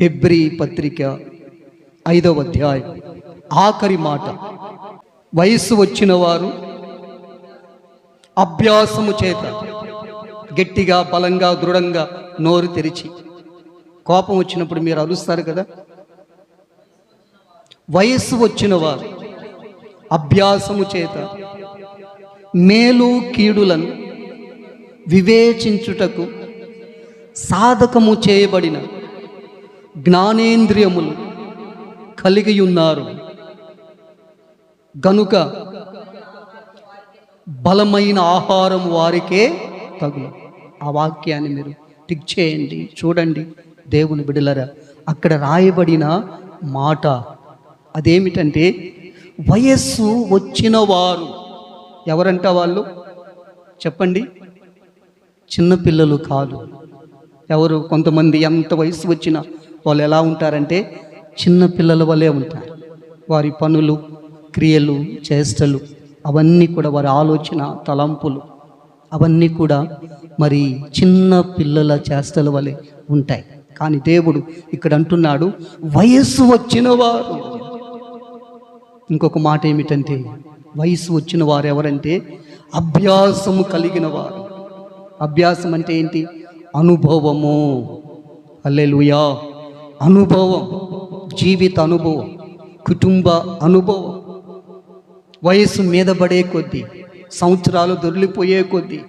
హెబ్రి పత్రిక ఐదవ అధ్యాయం. ఆఖరి మాట. వయస్సు వచ్చిన వారు అభ్యాసము చేత గట్టిగా బలంగా దృఢంగా నోరు తెరిచి కోపం వచ్చినప్పుడు మీరు అరుస్తారు కదా? వయస్సు వచ్చిన వారు అభ్యాసము చేత మేలు కీడులను వివేచించుటకు సాధకము చేయబడిన జ్ఞానేంద్రియములు కలిగి ఉన్నారు గనుక బలమైన ఆహారం వారికే తగులు. ఆ వాక్యాన్ని మీరు టిక్ చేయండి చూడండి దేవుని బిడలరా. అక్కడ రాయబడిన మాట అదేమిటంటే వయస్సు వచ్చిన వారు ఎవరంట వాళ్ళు? చెప్పండి. చిన్నపిల్లలు కాదు. ఎవరు? కొంతమంది ఎంత వయసు వచ్చినా వాళ్ళు ఎలా ఉంటారంటే చిన్న పిల్లల వలె ఉంటారు. వారి పనులు క్రియలు చేష్టలు అవన్నీ కూడా వారి ఆలోచన తలంపులు అవన్నీ కూడా మరి చిన్న పిల్లల చేష్టల వలె ఉంటాయి. కానీ దేవుడు ఇక్కడ అంటున్నాడు వయస్సు వచ్చిన వారు ఇంకొక మాట ఏమిటంటే వయసు వచ్చిన వారు ఎవరంటే అభ్యాసము కలిగిన వారు అభ్యాసం అంటే ఏంటి? అనుభవము. అల్లెలుయా అనుభవం జీవిత అనుభవం కుటుంబ అనుభవం. వయసు మీద పడే కొద్దీ సంవత్సరాలు దొరికిపోయే కొద్దీ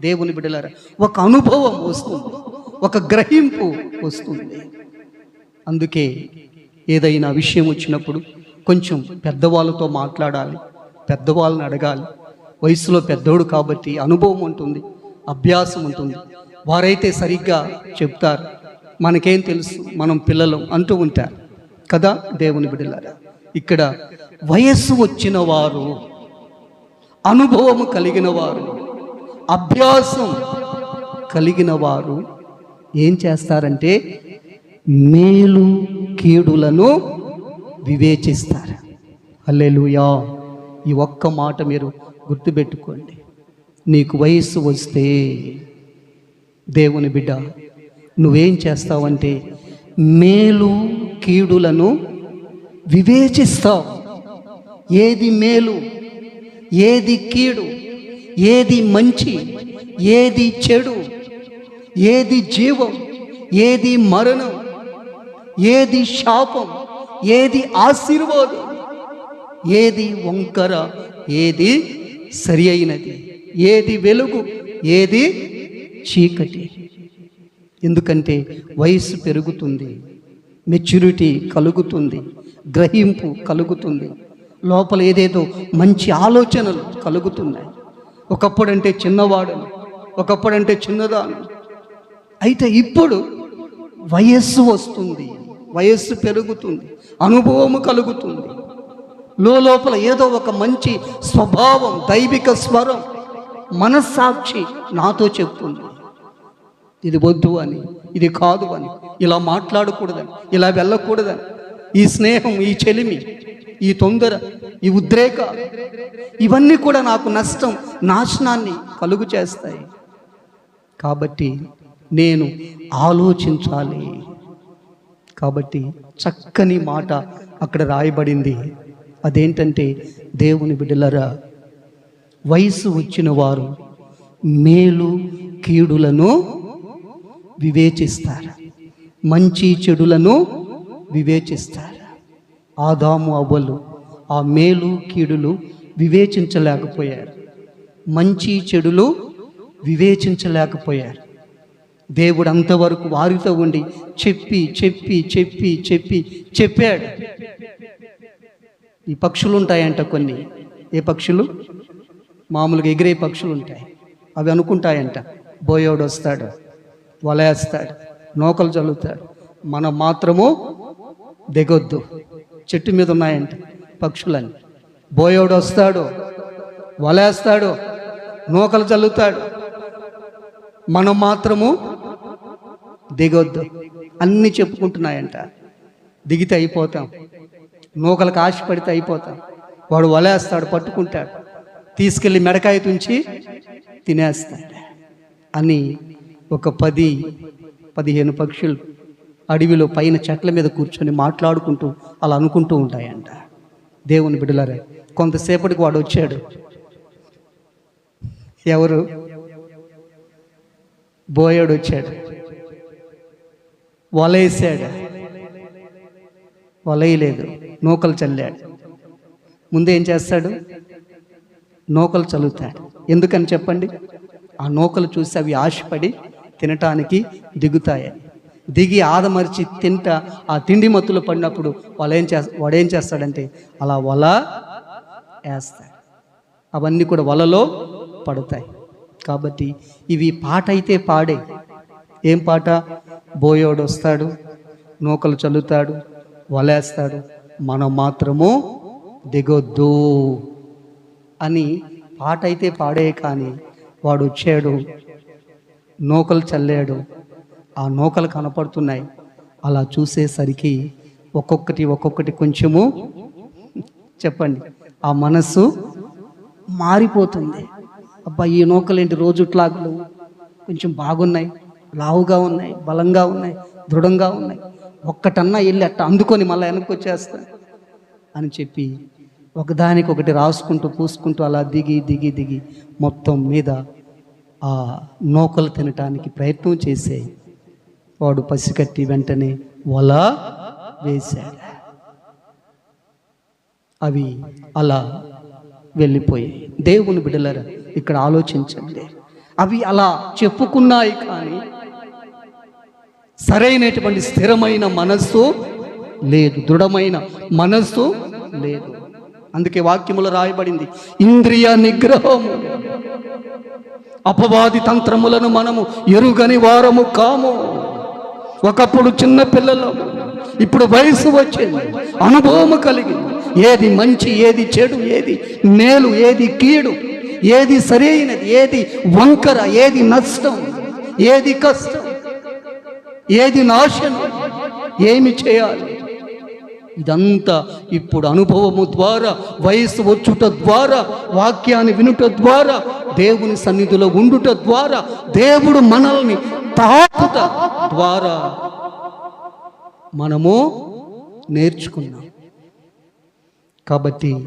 దేవుని బిడలారా ఒక అనుభవం వస్తుంది ఒక గ్రహింపు వస్తుంది. అందుకే ఏదైనా విషయం వచ్చినప్పుడు కొంచెం పెద్దవాళ్ళతో మాట్లాడాలి పెద్దవాళ్ళని అడగాలి. వయసులో పెద్దోడు కాబట్టి అనుభవం ఉంటుంది అభ్యాసం ఉంటుంది. వారైతే సరిగ్గా చెప్తారు. మనకేం తెలుసు? మనం పిల్లలు అంటూ ఉంటారు. కదా దేవుని బిడ్డలారా? ఇక్కడ వయస్సు వచ్చిన వారు అనుభవం కలిగిన వారు అభ్యాసం కలిగిన వారు ఏం చేస్తారంటే మేలు కీడులను వివేచిస్తారు. అల్లెలుయా ఈ ఒక్క మాట మీరు గుర్తుపెట్టుకోండి. నీకు వయస్సు వస్తే దేవుని బిడ్డ నువ్వేం చేస్తావంటే మేలు కీడులను వివేచిస్తావు. ఏది మేలు ఏది కీడు ఏది మంచి ఏది చెడు ఏది జీవం ఏది మరణం ఏది శాపం ఏది ఆశీర్వాదం ఏది వంకర ఏది సరి అయినది ఏది వెలుగు ఏది చీకటి. ఎందుకంటే వయసు పెరుగుతుంది మెచ్యూరిటీ కలుగుతుంది గ్రహింపు కలుగుతుంది లోపల ఏదేదో మంచి ఆలోచనలు కలుగుతున్నాయి. ఒకప్పుడంటే చిన్నవాడను ఒకప్పుడంటే చిన్నదాను అయితే ఇప్పుడు వయస్సు వస్తుంది వయస్సు పెరుగుతుంది అనుభవము కలుగుతుంది. లోపల ఏదో ఒక మంచి స్వభావం దైవిక స్వరం మనస్సాక్షి నాతో చెప్తుంది. ఇది వద్దు అని ఇది కాదు అని ఇలా మాట్లాడకూడదని ఇలా వెళ్ళకూడదని ఈ స్నేహం ఈ చెలిమి ఈ తొందర ఈ ఉద్రేక ఇవన్నీ కూడా నాకు నష్టం నాశనాన్ని కలుగు చేస్తాయి. కాబట్టి నేను ఆలోచించాలి. కాబట్టి చక్కని మాట అక్కడ రాయబడింది. అదేంటంటే దేవుని బిడ్డలరా వయసు వచ్చిన వారు మేలు కీడులను వివేచిస్తారు. మంచి చెడులను వివేచిస్తారు. ఆదాము అవ్వలు ఆ మేలు కీడులు వివేచించలేకపోయారు. మంచి చెడులు వివేచించలేకపోయారు. దేవుడు అంతవరకు వారితో ఉండి చెప్పి చెప్పి చెప్పి చెప్పి చెప్పాడు. ఈ పక్షులు ఉంటాయంట కొన్ని. ఏ పక్షులు? మామూలుగా ఎగిరే పక్షులు ఉంటాయి. అవి అనుకుంటాయంట బోయోడు వస్తాడు. వలేస్తాడు. నూకలు చల్లుతాడు మనం మాత్రము దిగొద్దు. చెట్టు మీద ఉన్నాయంట పక్షులని బోయోడు వస్తాడు వలేస్తాడు నూకలు చల్లుతాడు మనం మాత్రము దిగొద్దు. అన్నీ చెప్పుకుంటున్నాయంట. దిగితే అయిపోతాం. నూకలకు ఆశ పడితే అయిపోతాం. వాడు వలేస్తాడు పట్టుకుంటాడు. తీసుకెళ్ళి మెడకాయ తుంచి తినేస్తాడు. అని ఒక పది పదిహేను పక్షులు అడవిలో పైన చెట్ల మీద కూర్చొని మాట్లాడుకుంటూ అలా అనుకుంటూ ఉంటాయంట. దేవుని బిడలరే కొంతసేపటికి వాడు వచ్చాడు. ఎవరు? బోయాడు వచ్చాడు. వలేసాడు. వలయలేదు. నూకలు చల్లాడు. ముందేం చేస్తాడు? నూకలు చల్లుతాడు. ఎందుకని చెప్పండి? ఆ నూకలు చూసి అవి ఆశపడి తినటానికి దిగుతాయని దిగి ఆదమరిచి తింట ఆ తిండి మత్తులు పడినప్పుడు వాళ్ళు ఏం చేస్తా వాడు ఏం చేస్తాడంటే అలా వల వేస్తాడు. అవన్నీ కూడా వలలో పడతాయి. కాబట్టి ఇవి పాట అయితే పాడే. ఏం పాట? బోయోడు వస్తాడు నూకలు చల్లుతాడు వలేస్తాడు మనం మాత్రము దిగొద్దు అని పాట అయితే పాడే కానీ వాడు వచ్చాడు నూకలు చల్లాడు. ఆ నూకలు కనపడుతున్నాయి. అలా చూసేసరికి ఒక్కొక్కటి ఒక్కొక్కటి కొంచెము చెప్పండి. ఆ మనస్సు మారిపోతుంది. అబ్బా ఈ నూకలేంటి రోజుట్లాగులు? కొంచెం బాగున్నాయి. లావుగా ఉన్నాయి బలంగా ఉన్నాయి దృఢంగా ఉన్నాయి. ఒక్కటన్నా వెళ్ళి అట్ట అందుకొని మళ్ళీ వెనక్కి వచ్చేస్తాను అని చెప్పి ఒకదానికి ఒకటి రాసుకుంటూ పూసుకుంటూ అలా దిగి దిగి దిగి మొత్తం మీద ఆ నూకలు తినటానికి ప్రయత్నం చేసే వాడు పసికట్టి వెంటనే వల వేశాడు. అవి అలా వెళ్ళిపోయాయి దేవుని బిడలరా ఇక్కడ ఆలోచించండి. అవి అలా చెప్పుకున్నాయి కానీ సరైనటువంటి స్థిరమైన మనస్సు లేదు దృఢమైన మనస్సు లేదు. అందుకే వాక్యములు రాయబడింది ఇంద్రియ నిగ్రహము అపవాది తంత్రములను మనము ఎరుగని వారము కాము. ఒకప్పుడు చిన్న పిల్లలు ఇప్పుడు వయసు వచ్చింది అనుభవము కలిగింది ఏది మంచి ఏది చెడు ఏది మేలు ఏది కీడు ఏది సరైనది ఏది వంకర ఏది నష్టం ఏది కష్టం ఏది నాశనం ఏమి చేయాలి? ఇదంతా ఇప్పుడు అనుభవము ద్వారా వయస్సు వచ్చుట ద్వారా వాక్యాన్ని వినుట ద్వారా దేవుని సన్నిధిలో ఉండుట ద్వారా దేవుడు మనల్ని తాకుట ద్వారా మనము నేర్చుకున్నాం. కాబట్టి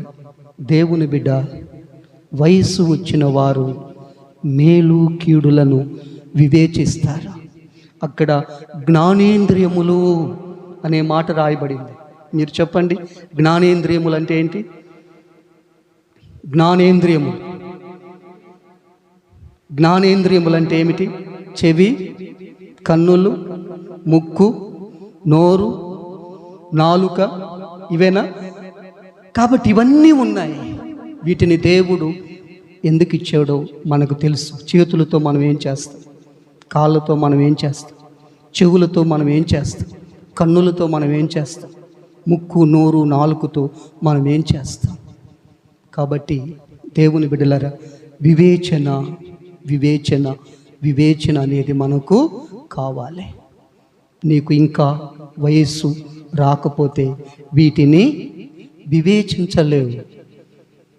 దేవుని బిడ్డ వయస్సు వచ్చిన వారు మేలు కీడులను వివేచిస్తారు. అక్కడ జ్ఞానేంద్రియములు అనే మాట రాయబడింది. మీరు చెప్పండి జ్ఞానేంద్రియములు అంటే ఏంటి? జ్ఞానేంద్రియము జ్ఞానేంద్రియములు అంటే ఏమిటి? చెవి కన్నులు ముక్కు నోరు నాలుక ఇవేనా? కాబట్టి ఇవన్నీ ఉన్నాయి. వీటిని దేవుడు ఎందుకు ఇచ్చాడో మనకు తెలుసు. చేతులతో మనం ఏం చేస్తాం? కాళ్ళతో మనం ఏం చేస్తాం? చెవులతో మనం ఏం చేస్తాం? కన్నులతో మనం ఏం చేస్తాం? ముక్కు నోరు నాలుకతో మనం ఏం చేస్తాం? కాబట్టి దేవుని బిడ్డలరా వివేచన వివేచన వివేచన అనేది మనకు కావాలి. నీకు ఇంకా వయస్సు రాకపోతే వీటిని వివేచించలేవు.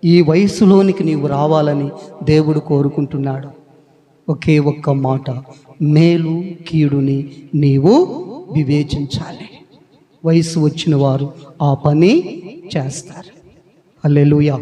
ఈ వయసులోనికి నీవు రావాలని దేవుడు కోరుకుంటున్నాడు. ఒకే ఒక్క మాట మేలు కీడుని నీవు వివేచించాలి. వయసు వచ్చిన వారు ఆ పని చేస్తారు. అల్లెలుయా